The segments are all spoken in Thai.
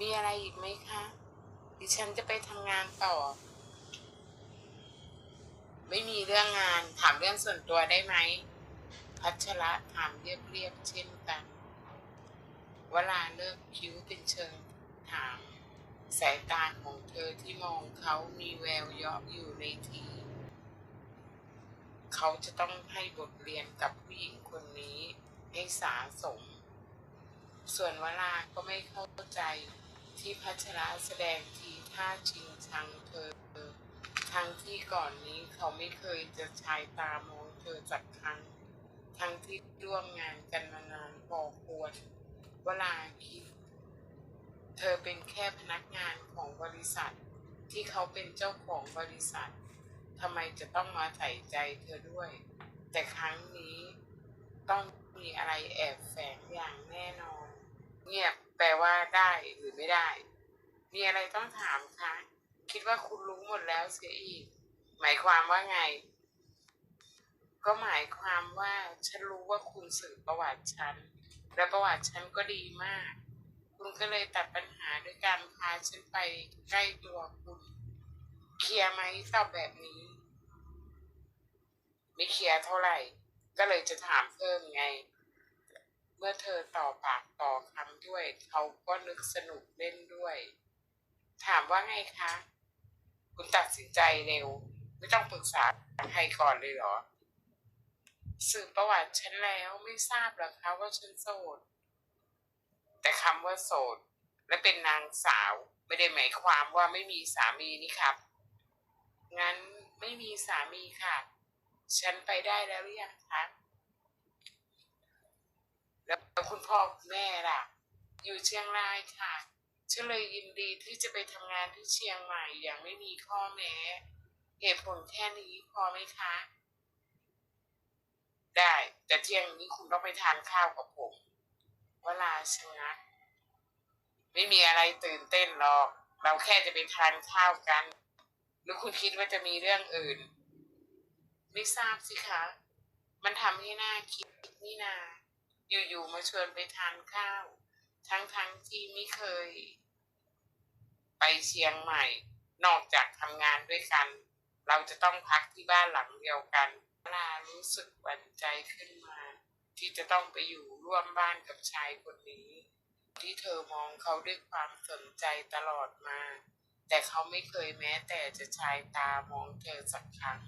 มีอะไรอีกไหมคะ ดิฉันจะไปทำงานต่อ ไม่มีเรื่องงาน ถามเรื่องส่วนตัวได้ไหม พัชระถามเรียบๆเช่นกันเวลาเลิกคิ้วเป็นเชิงถาม สายตาของเธอที่มองเขามีแววเยาะอยู่ในที เขาจะต้องให้บทเรียนกับผู้หญิงคนนี้ให้สาสม ส่วนเวลาก็ไม่เข้าใจ ที่พัชระแสดงทีท่าชิงชังเธอ ทั้งที่ก่อนนี้เขาไม่เคยจะชายตามองเธอสักครั้ง ทั้งที่ร่วมงานกันมานานพอควร เวลาคิด เธอเป็นแค่พนักงานของบริษัท ที่เขาเป็นเจ้าของบริษัททำไมจะต้องมาใส่ใจเธอด้วย แต่ครั้งนี้ต้องมีอะไรแอบแฝงอย่างแน่นอน เงียบ แปลว่าได้หรือไม่ได้ มีอะไรต้องถามคะ คิดว่าคุณรู้หมดแล้วเสียอีก หมายความว่าไง ก็หมายความว่าฉันรู้ว่าคุณสื่อประวัติฉัน และประวัติฉันก็ดีมาก คุณก็เลยตัดปัญหาด้วยการพาฉันไปใกล้ตัวคุณ เคลียร์ไหมตอบแบบนี้ ไม่เคลียร์เท่าไหร่ ก็เลยจะถามเพิ่มไง เมื่อเธอต่อปากต่อคำด้วย เขาก็นึกสนุกเล่นด้วย ถามว่าไงคะ คุณตัดสินใจเร็ว ไม่ต้องปรึกษาใครก่อนเลยเหรอ สืบประวัติฉันแล้วไม่ทราบหรอคะว่าฉันโสด แต่คำว่าโสด และเป็นนางสาวไม่ได้หมายความว่าไม่มีสามีนี่ครับ งั้นไม่มีสามีค่ะ ฉันไปได้แล้วหรือยังคะ คุณพ่อคุณแม่ล่ะ อยู่เชียงรายค่ะฉันเลยยินดีที่จะไปทำงานที่เชียงใหม่อย่างไม่มีข้อแม้ เหตุผลแค่นี้พอไหมคะ ได้ แต่เที่ยงนี้คุณต้องไปทานข้าวกับผมเวลาชะงักไม่มีอะไรตื่นเต้นหรอก เราแค่จะไปทานข้าวกัน หรือคุณคิดว่าจะมีเรื่องอื่น ไม่ทราบสิคะ มันทำให้หน้าคิดนี่นา อยู่ๆมาชวนไปทานข้าว ทั้งๆที่ไม่เคย ไปเชียงใหม่ นอกจากทำงานด้วยกัน เราจะต้องพักที่บ้านหลังเดียวกันลารู้สึกหวั่นใจขึ้นมา ที่จะต้องไปอยู่ร่วมบ้านกับชายคนนี้ ที่เธอมองเขาด้วยความสนใจตลอดมา แต่เขาไม่เคยแม้แต่จะชายตามองเธอสักครั้ง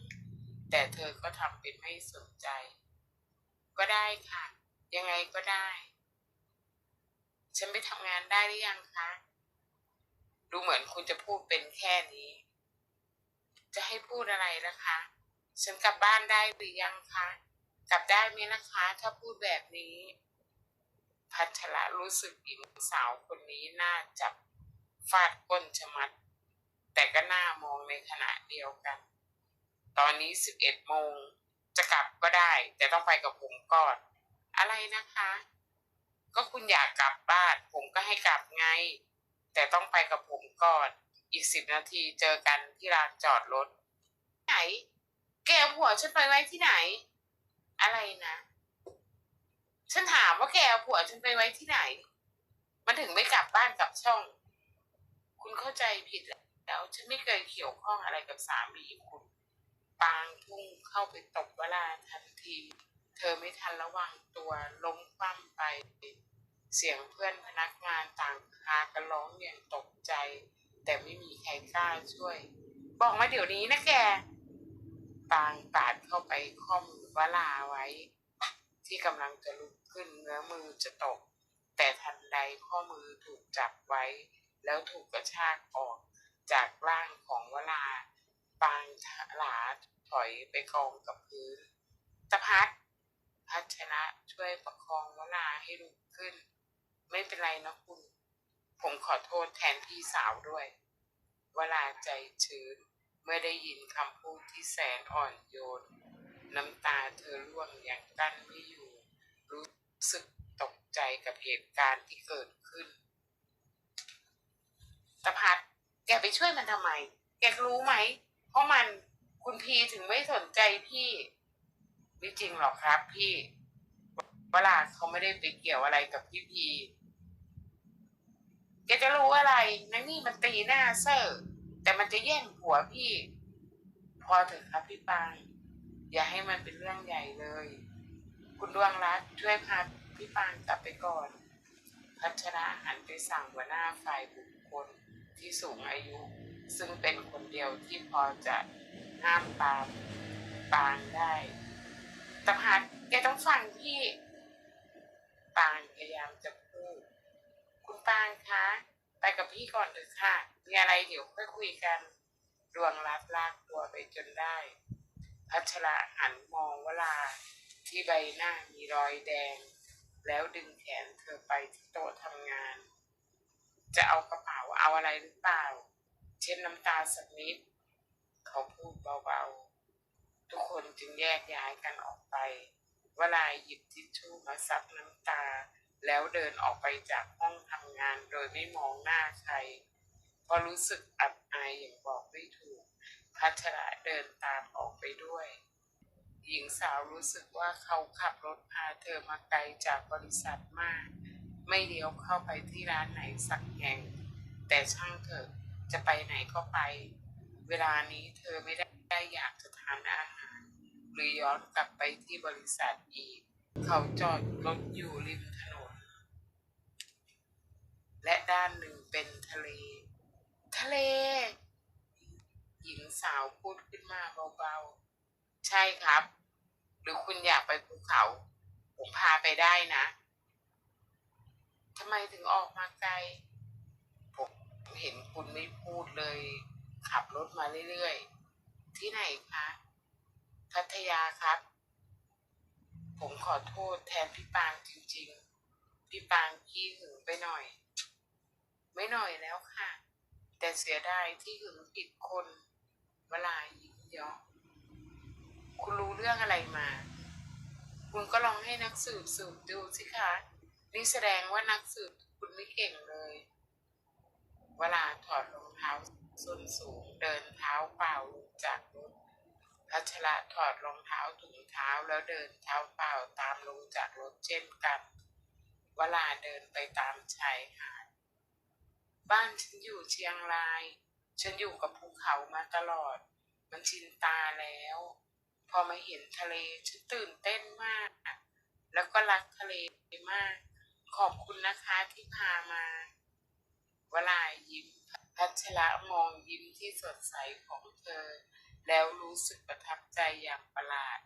แต่เธอก็ทำเป็นไม่สนใจ ก็ได้ค่ะ ยังไงก็ได้ ฉันไปทำงานได้หรือยังคะ ดูเหมือนคุณจะพูดเป็นแค่นี้ จะให้พูดอะไรนะคะ ฉันกลับบ้านได้หรือยังคะ กลับได้ไหมนะคะ ถ้าพูดแบบนี้ พัชระรู้สึกหญิงสาวคนนี้น่าจับฟาดก้นชะมัด แต่ก็น่ามองในขณะเดียวกัน ตอนนี้สิบเอ็ดโมงจะกลับก็ได้ แต่ต้องไปกับผมก่อน อะไรนะคะ ก็คุณอยากกลับบ้าน ผมก็ให้กลับไง แต่ต้องไปกับผมก่อน อีกสิบนาทีเจอกันที่ลานจอดรถ ไหน แกเอาผัวฉันไปไว้ที่ไหน อะไรนะ ฉันถามว่าแกเอาผัวฉันไปไว้ที่ไหน มันถึงไม่กลับบ้านกลับช่อง คุณเข้าใจผิดแล้ว ฉันไม่เคยเกี่ยวข้องอะไรกับสามีคุณ ปางพุ่งเข้าไปตบเวลาทันที ธอไม่ทันระวังตัวล้มคว่ำไป เสียงเพื่อนพนักงานต่างพากันร้องอย่างตกใจ แต่ไม่มีใครกล้าช่วย บอกมาเดี๋ยวนี้นะแกปางปาดเข้าไปข้อมือวลาไว้ ที่กำลังจะลุกขึ้นเงื้อมือจะตก แต่ทันใดข้อมือถูกจับไว้ แล้วถูกกระชากออกจากร่างของวลาปางหลาถอยไปกองกับพื้นตะพัด พัชระช่วยประคองวลาให้ลุกขึ้น ไม่เป็นไรนะคุณ ผมขอโทษแทนพี่สาวด้วยเวลาใจชื้นเมื่อได้ยินคำพูดที่แสนอ่อนโยน น้ำตาเธอร่วงอย่างกั้นไม่อยู่ รู้สึกตกใจกับเหตุการณ์ที่เกิดขึ้นตะพัดแกไปช่วยมันทำไม แกรู้ไหม เพราะมันคุณพีถึงไม่สนใจพี่ ไม่จริงหรอกครับ พี่เวลาเขาไม่ได้ไปเกี่ยวอะไรกับพี่พีแกจะรู้อะไรอะนังนี่มันตีหน้าเซอร์แต่มันจะแย่งผัวพี่ พอเถอะครับพี่ปางอย่าให้มันเป็นเรื่องใหญ่เลย คุณดวงรัตช่วยพาพี่ปางกลับไปก่อนพัชระหันไปสั่งหัวหน้าฝ่ายบุคคลที่สูงอายุ ซึ่งเป็นคนเดียวที่พอจะห้ามปามปางได้ แตะพัดแกต้องฟังพี่ ปางพยายามจะพูด คุณปางคะ ไปกับพี่ก่อนเถอะค่ะ มีอะไรเดี๋ยวค่อยคุยกัน ดวงรัดลากตัวไปจนได้ พัชระหันมองวลาที่ใบหน้ามีรอยแดง แล้วดึงแขนเธอไปที่โต๊ะทำงาน จะเอากระเป๋าเอาอะไรหรือเปล่า เช็ดน้ำตาสักนิด เขาพูดเบาๆ ทุกคนจึงแยกย้ายกันออกไปวลาหยิบทิชชู่มาซับน้ำตา แล้วเดินออกไปจากห้องทำงานโดยไม่มองหน้าใครเพราะรู้สึกอับอายอย่างบอกไม่ถูก พัชระเดินตามออกไปด้วย หญิงสาวรู้สึกว่าเขาขับรถพาเธอมาไกลจากบริษัทมาก ไม่เลี้ยวเข้าไปที่ร้านไหนสักแห่ง แต่ช่างเถอะจะไปไหนก็ไป เวลานี้เธอไม่ได้ อยากจะทานอาหาร หรือย้อนกลับไปที่บริษัทอีก เขาจอดรถอยู่ริมถนน และด้านหนึ่งเป็นทะเล ทะเล หญิงสาวพูดขึ้นมาเบาๆ ใช่ครับ หรือคุณอยากไปภูเขา ผมพาไปได้นะทำไมถึงออกมาไกล ผมเห็นคุณไม่พูดเลย ขับรถมาเรื่อยๆ ที่ไหนคะพัทยาครับ ผมขอโทษแทนพี่ปางจริง ๆ พี่ปางขี้หึงไปหน่อย ไม่หน่อยแล้วค่ะ แต่เสียดายที่หึงผิดคนเวลายิ้มยาะคุณรู้เรื่องอะไรมา คุณก็ลองให้นักสืบสืบดูสิคะ นี่แสดงว่านักสืบคุณไม่เก่งเลย เวลาถอดรองเท้า ส้นสูงเดินเท้าเปล่าลงจากรถพัชระถอดรองเท้าถุงเท้าแล้วเดินเท้าเปล่าตามลงจากรถเช่นกันเวลาเดินไปตามชายหาดบ้านฉันอยู่เชียงราย ฉันอยู่กับภูเขามาตลอด มันชินตาแล้ว พอมาเห็นทะเลฉันตื่นเต้นมาก แล้วก็รักทะเลมาก ขอบคุณนะคะที่พามาเวลายิ้ม พัชระมองยิ้มที่สดใสของเธอ แล้วรู้สึกประทับใจอย่างประหลาด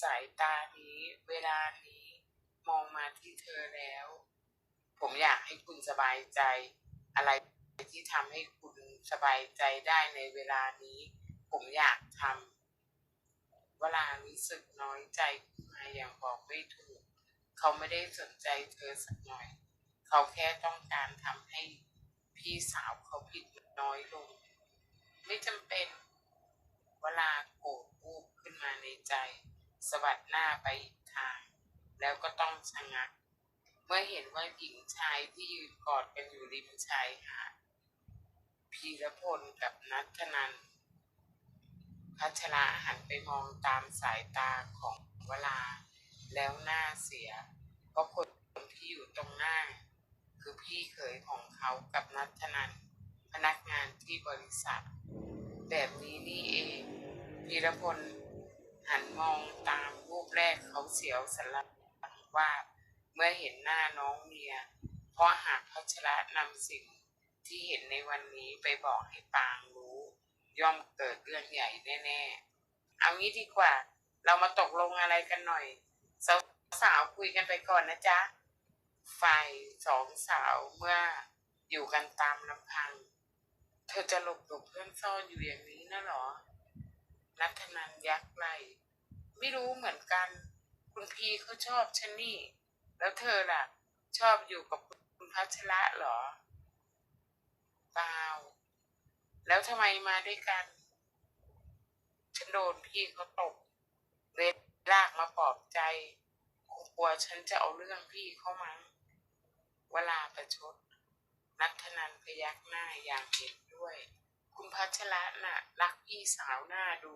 สายตานี้เวลานี้มองมาที่เธอแล้ว ผมอยากให้คุณสบายใจ อะไรที่ทำให้คุณสบายใจได้ในเวลานี้ ผมอยากทำเวลารู้สึกน้อยใจมาอย่างบอกไม่ถูก เขาไม่ได้สนใจเธอสักหน่อย เขาแค่ต้องการทำให้ พี่สาวเขาผิดน้อยลง ไม่จำเป็นเวลาโกรธวูบขึ้นมาในใจสวัดหน้าไปอีกทาง แล้วก็ต้องชะงัก เมื่อเห็นว่าหญิงชายที่ยืนกอดกันอยู่ริมชายหาดพีรพลกับนัทนันพัชราหันไปมองตามสายตาของเวลา แล้วหน้าเสีย เพราะคนที่อยู่ตรงหน้า คือพี่เขยของเขากับนัทนันพนักงานที่บริษัท แบบนี้นี่เองพีรพลหันมองตามรูปแรกเขาเสียวสนหลังว่าเมื่อเห็นหน้าน้องเมีย เพราะหากพัชระนำสิ่งที่เห็นในวันนี้ไปบอกให้ปางรู้ ย่อมเกิดเรื่องใหญ่แน่ๆ เอางี้ดีกว่า เรามาตกลงอะไรกันหน่อยสาวสาวคุยกันไปก่อนนะจ๊ะ ฝ่ายสองสาวเมื่ออยู่กันตามลำพัง เธอจะหลบหลบเพื่อนซ่อนอยู่อย่างนี้นะหรอ นัทนันยักไหลไม่รู้เหมือนกัน คุณพีเขาชอบฉันนี่ แล้วเธอล่ะ ชอบอยู่กับคุณพัชระเหรอเปล่าแล้วทำไมมาด้วยกัน ฉันโดนพี่เขาตบเลยลากมาปลอบใจ กลัวฉันจะเอาเรื่องพี่เข้ามั้ง วลาประชด นัทนันพยักหน้าอย่างเห็นด้วย คุณพัชระน่ะรักพี่สาวหน้าดู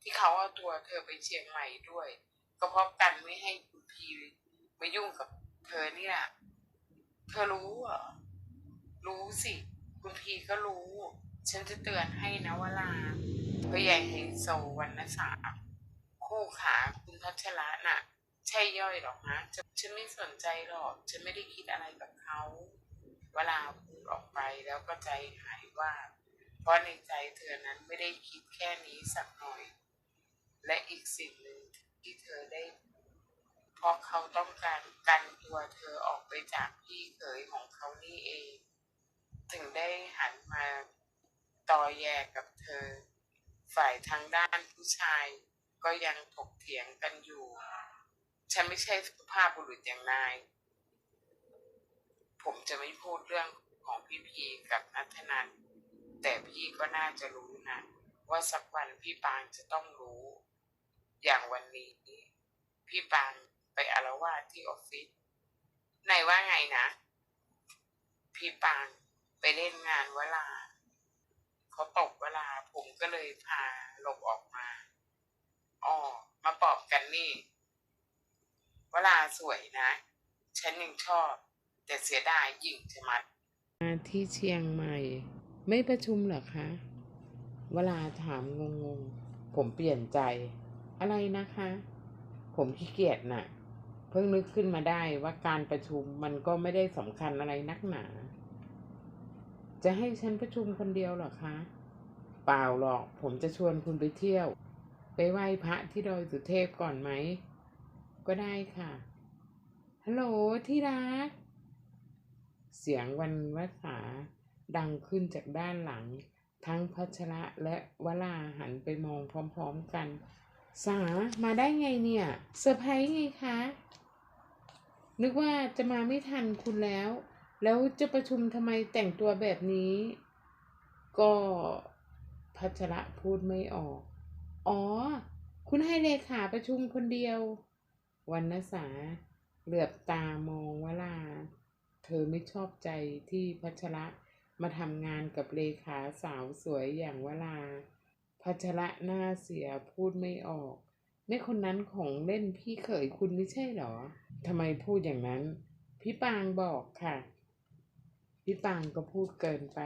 ที่เขาเอาตัวเธอไปเชียงใหม่ด้วย ก็เพราะกันไม่ให้คุณพีมายุ่งกับเธอนี่แหละเธอรู้เหรอ รู้สิ คุณพีก็รู้ ฉันจะเตือนให้นะวลาพราะใหญ่ไฮโซวันนสาคู่ขาคุณพัชระน่ะ ใช่ย่อยหรอกนะฉันไม่สนใจหรอก ฉันไม่ได้คิดอะไรกับเขาเวลาพูดออกไปแล้วก็ใจหายว่า เพราะในใจเธอนั้นไม่ได้คิดแค่นี้สักหน่อย และอีกสิ่งหนึ่งที่เธอได้เพราะเขาต้องการกันตัวเธอออกไปจากพี่เขยของเขานี่เอง ถึงได้หันมาต่อแยกับเธอ ฝ่ายทางด้านผู้ชายก็ยังถกเถียงกันอยู่ ฉันไม่ใช่สุภาพบุรุษอย่างนาย ผมจะไม่พูดเรื่องของพี่พีกับนัทนันแต่พี่ก็น่าจะรู้นะ ว่าสักวันพี่ปางจะต้องรู้ อย่างวันนี้ พี่ปางไปอารวาสที่ออฟฟิศนายว่าไงนะ พี่ปางไปเล่นงานเวลาเขาตกเวลาผมก็เลยพาหลบออกมาอ๋อมาปอบกันนี่ วลาสวยนะ ฉันยังชอบ แต่เสียดายยิ่งชะมัดมาที่เชียงใหม่ ไม่ประชุมเหรอคะ เวลาถามงงๆ ผมเปลี่ยนใจ อะไรนะคะ ผมขี้เกียจน่ะ เพิ่งนึกขึ้นมาได้ว่าการประชุมมันก็ไม่ได้สำคัญอะไรนักหนา จะให้ฉันประชุมคนเดียวเหรอคะ เปล่าหรอก ผมจะชวนคุณไปเที่ยว ไปไหว้พระที่ดอยสุเทพก่อนไหม ก็ได้ค่ะ ฮัลโหลที่รัก เสียงวันวสาดังขึ้นจากด้านหลัง ทั้งพัชระและวลาหันไปมองพร้อมๆกัน สามาได้ไงเนี่ยเซอร์ไพรส์ไงคะ นึกว่าจะมาไม่ทันคุณแล้ว แล้วจะประชุมทำไมแต่งตัวแบบนี้ ก็พัชระพูดไม่ออก อ๋อ คุณให้เลขาประชุมคนเดียว วันนสาเหลือบตามองวลา เธอไม่ชอบใจที่พัชระมาทำงานกับเลขาสาวสวยอย่างวลา พัชระหน้าเสียพูดไม่ออกแม่คนนั้นของเล่นพี่เขยคุณไม่ใช่หรอทำไมพูดอย่างนั้น พี่ปางบอกค่ะ พี่ปางก็พูดเกินไป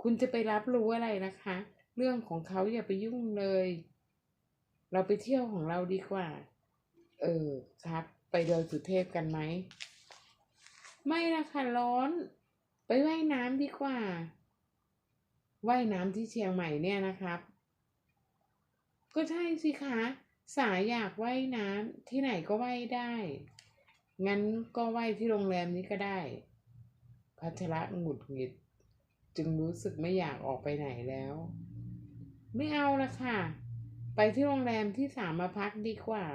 คุณจะไปรับรู้อะไรนะคะ เรื่องของเขาอย่าไปยุ่งเลย เราไปเที่ยวของเราดีกว่า เออครับ ไปเดอยสุเทพกันไหม ไม่ละค่ะร้อน ไปว่ายน้ำดีกว่าว่ายน้ำที่เชียงใหม่เนี่ยนะครับ ก็ใช่สิคะ สายอยากว่ายน้ำที่ไหนก็ว่ายได้ งั้นก็ว่ายที่โรงแรมนี้ก็ได้ พัชระหงุดหงิด จึงรู้สึกไม่อยากออกไปไหนแล้ว ไม่เอาละค่ะ ไปที่โรงแรมที่สามมาพักดีกว่า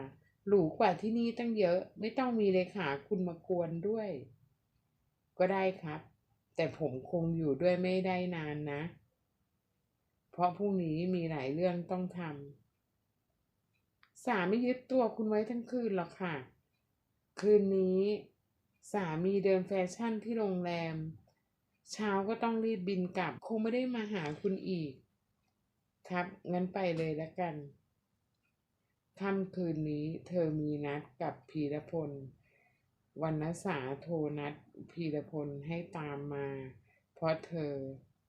หรูกว่าที่นี่ตั้งเยอะไม่ต้องมีเลขาคุณมากวนด้วย ก็ได้ครับ แต่ผมคงอยู่ด้วยไม่ได้นานนะ เพราะพรุ่งนี้มีหลายเรื่องต้องทำสาไม่ยึดตัวคุณไว้ทั้งคืนหรอกค่ะ คืนนี้สามีเดินแฟชั่นที่โรงแรม เช้าก็ต้องรีบบินกลับ คงไม่ได้มาหาคุณอีก ครับ งั้นไปเลยแล้วกัน ค่ำคืนนี้เธอมีนัดกับพีรพลวรรณสาโทรนัดพีรพลให้ตามมา เพราะเธอ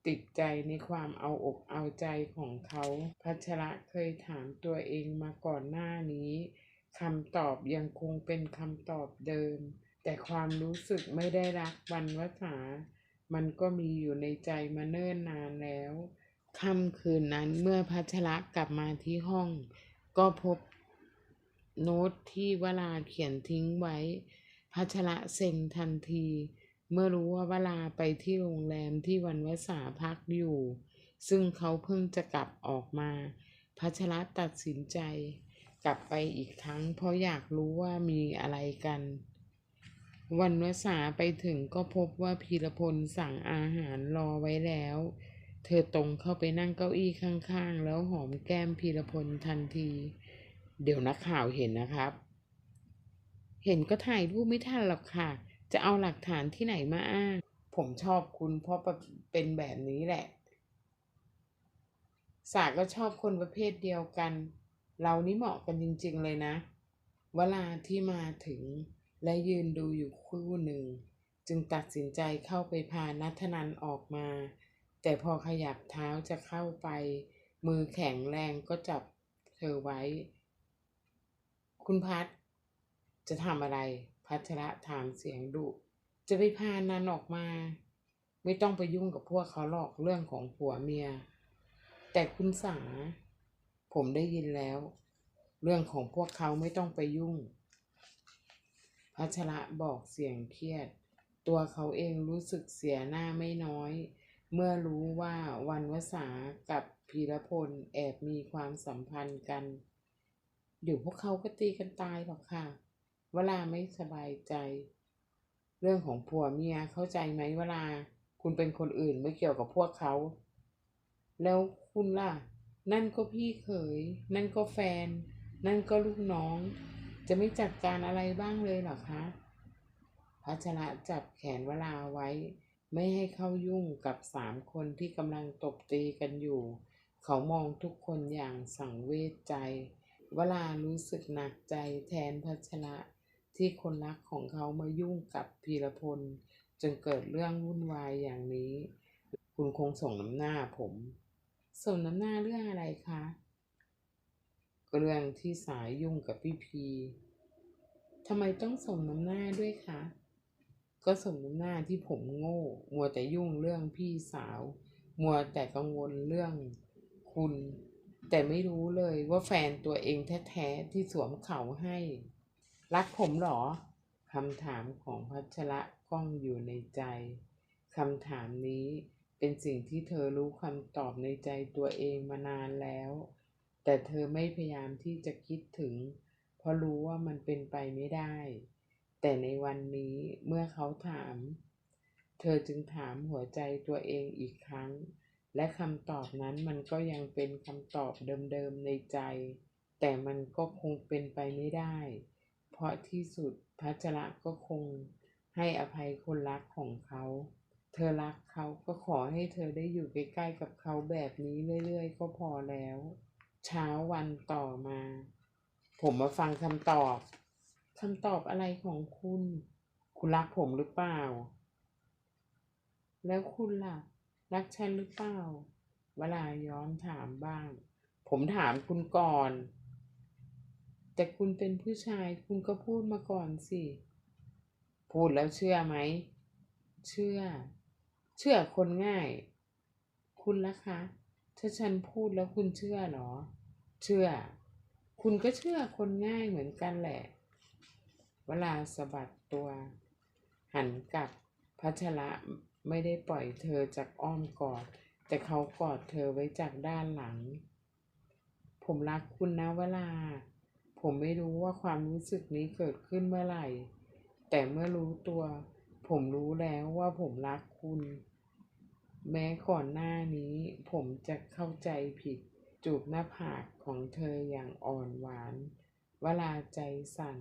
ติดใจในความเอาอกเอาใจของเขาพัชระเคยถามตัวเองมาก่อนหน้านี้คำตอบยังคงเป็นคำตอบเดิม แต่ความรู้สึกไม่ได้รักวันวสา มันก็มีอยู่ในใจมาเนิ่นนานแล้วค่ำคืนนั้นเมื่อพัชระกลับมาที่ห้อง ก็พบ โน้ตที่วลาเขียนทิ้งไว้ พัชระเซ็นทันที เมื่อรู้ว่าวลาไปที่โรงแรมที่วันวสาพักอยู่ ซึ่งเขาเพิ่งจะกลับออกมา พัชระตัดสินใจกลับไปอีกครั้ง เพราะอยากรู้ว่ามีอะไรกัน วันวสาไปถึงก็พบว่าพีรพลสั่งอาหารรอไว้แล้ว เธอตรงเข้าไปนั่งเก้าอี้ข้างๆ แล้วหอมแก้มพีรพลทันที เดี๋ยวนักข่าวเห็นนะครับ เห็นก็ถ่ายรูปไม่ทันหรอกค่ะ จะเอาหลักฐานที่ไหนมาอ้าง ผมชอบคุณเพราะเป็นแบบนี้แหละ สาก็ชอบคนประเภทเดียวกัน เรานี่เหมาะกันจริง ๆ เลยนะ เวลาที่มาถึงและยืนดูอยู่คู่หนึ่ง จึงตัดสินใจเข้าไปพานัทนันออกมา แต่พอขยับเท้าจะเข้าไป มือแข็งแรงก็จับเธอไว้ คุณพัดจะทำอะไรพัชระถามเสียงดุ จะไปพานันออกมา ไม่ต้องไปยุ่งกับพวกเขาหรอกเรื่องของผัวเมีย แต่คุณสา ผมได้ยินแล้ว เรื่องของพวกเขาไม่ต้องไปยุ่ง พัชระบอกเสียงเครียด ตัวเขาเองรู้สึกเสียหน้าไม่น้อย เมื่อรู้ว่าวันวสากับพีรพลแอบมีความสัมพันธ์กัน เดี๋ยวพวกเขาก็ตีกันตายหรอกค่ะ เวลาไม่สบายใจ เรื่องของผัวเมียเข้าใจไหมเวลา คุณเป็นคนอื่นไม่เกี่ยวกับพวกเขา แล้วคุณล่ะ นั่นก็พี่เขย นั่นก็แฟน นั่นก็ลูกน้อง จะไม่จัดการอะไรบ้างเลยเหรอคะพัชระจับแขนเวลาไว้ ไม่ให้เข้ายุ่งกับสามคนที่กำลังตบตีกันอยู่ เขามองทุกคนอย่างสังเวชใจ วลารู้สึกหนักใจแทนพัชระที่คนรักของเขามายุ่งกับพีรพล จนเกิดเรื่องวุ่นวายอย่างนี้ คุณคงส่งน้ำหน้าผม ส่งน้ำหน้าเรื่องอะไรคะเรื่องที่สายยุ่งกับพี่พีทำไมต้องส่งน้ำหน้าด้วยคะ ก็สมน้ำหน้าที่ผมโง่ มัวแต่ยุ่งเรื่องพี่สาว มัวแต่กังวลเรื่องคุณ แต่ไม่รู้เลยว่าแฟนตัวเองแท้ๆที่สวมเขาให้ รักผมหรอคำถามของพัชระก้องอยู่ในใจคำถามนี้เป็นสิ่งที่เธอรู้คำตอบในใจตัวเองมานานแล้ว แต่เธอไม่พยายามที่จะคิดถึง เพราะรู้ว่ามันเป็นไปไม่ได้ แต่ในวันนี้เมื่อเขาถาม เธอจึงถามหัวใจตัวเองอีกครั้ง และคำตอบนั้นมันก็ยังเป็นคำตอบเดิมๆในใจ แต่มันก็คงเป็นไปไม่ได้ เพราะที่สุดพัชระก็คงให้อภัยคนรักของเขา เธอรักเขาก็ขอให้เธอได้อยู่ใกล้ๆกับเขาแบบนี้เรื่อยๆ ก็พอแล้ว เช้าวันต่อมา ผมมาฟังคำตอบคำตอบอะไรของคุณ คุณรักผมหรือเปล่า แล้วคุณล่ะ รักฉันหรือเปล่า เวลาย้อนถามบ้าง ผมถามคุณก่อน แต่คุณเป็นผู้ชายคุณก็พูดมาก่อนสิ พูดแล้วเชื่อไหม เชื่อ เชื่อคนง่าย คุณล่ะคะ ถ้าฉันพูดแล้วคุณเชื่อเหรอ เชื่อ คุณก็เชื่อคนง่ายเหมือนกันแหละ เวลาสะบัดตัว หันกลับพัชระ ไม่ได้ปล่อยเธอจากอ้อมกอด แต่เขากอดเธอไว้จากด้านหลัง ผมรักคุณนะเวลา ผมไม่รู้ว่าความรู้สึกนี้เกิดขึ้นเมื่อไหร่ แต่เมื่อรู้ตัว ผมรู้แล้วว่าผมรักคุณ แม้ก่อนหน้านี้ ผมจะเข้าใจผิดจูบหน้าผากของเธออย่างอ่อนหวาน เวลาใจสั่น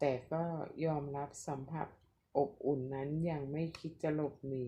แต่ก็ยอมรับสัมผัส อบอุ่นนั้นยังไม่คิดจะหลบหนี